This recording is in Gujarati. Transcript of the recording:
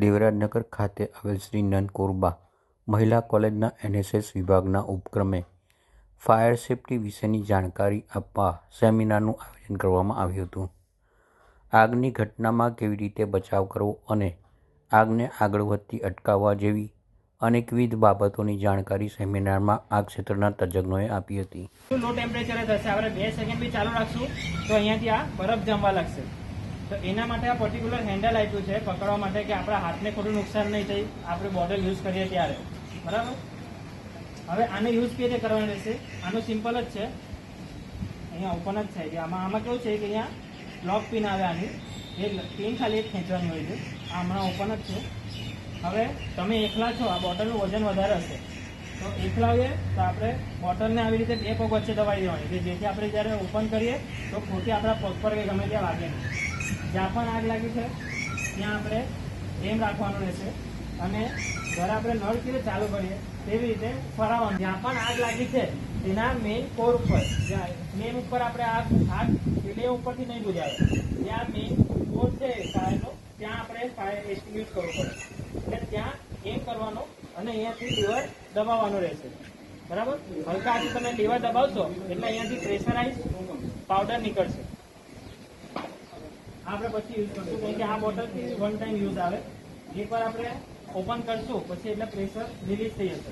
દેવરાજનગર ખાતે આવેલ શ્રી નંદકુરબા મહિલા કોલેજના એનએસએસ વિભાગના ઉપક્રમે ફાયર સેફટી વિશેની જાણકારી આપવા સેમિનારનું આયોજન કરવામાં આવ્યું હતું. આગની ઘટનામાં કેવી રીતે બચાવ કરવો અને આગને આગળ વધતી અટકાવવા જેવી અનેકવિધ બાબતોની જાણકારી સેમિનારમાં આ ક્ષેત્રના તજજ્ઞોએ આપી હતી. લો ટેમ્પરેચરે થશે આપણે બે સેકન્ડ બી ચાલુ રાખશું તો અહીંયાથી આ બરફ જમવા લાગશે. તો એના માટે આ પર્ટિક્યુલર હેન્ડલ આપ્યું છે, પકડવા માટે કે આપણા હાથને ખોટું નુકસાન નહીં થાય, આપણે બોટલ યુઝ કરીએ ત્યારે. બરાબર? હવે આને યુઝ કેવી રીતે કરવાનો રહેશે? આનું સિમ્પલ જ છે. અહીંયા ઓપન જ થાય છે. આમાં આમાં કેવું છે કે અહીંયા લોક પિન આવે આની. એ પિન ખાલી એક ખેંચવાની હોય છે. આ હમણાં ઓપન જ છે. હવે તમે એકલા છો, આ બોટલનું વજન વધારે હશે. તો એકલા હોઈએ તો આપણે બોટલને આવી રીતે બે પગ વચ્ચે દબાવી દેવાની. કે જેથી આપણે જ્યારે ઓપન કરીએ તો ખોટી આપણા પગ પર કે ગમે ત્યાં વાગે નહીં. જ્યાં પણ આગ લાગી છે, ત્યાં આપણે એમ રાખવાનું રહેશે. અને ઘર આપણે નળ કેવી ચાલુ કરીએ, તેવી રીતે ફરાવવાનું. જ્યાં પણ આગ લાગી છે, તેના મેઇન કોર ઉપર મેઇન ઉપર આપણે આગ આગ એટલે ઉપરથી નહીં બુજાવે ત્યાં મેઇન કોર છે ફાયરનો ત્યાં આપણે ફાયર એસ્ટિબ્યુટ કરવું પડે. એટલે ત્યાં એમ કરવાનો અને અહીંયાથી લીવર દબાવવાનું રહેશે. બરાબર? હલકા હાથે તમે લીવર દબાવશો, એટલે અહીંયાથી પ્રેશરાઇઝ પાવડર નીકળશે. આપણે પછી યુઝ કરશું. કેમ કે આ બોટલથી વન ટાઈમ યુઝ આવે. એકવાર આપણે ઓપન કરશું, પછી એટલે પ્રેશર રિલીઝ થઈ જશે.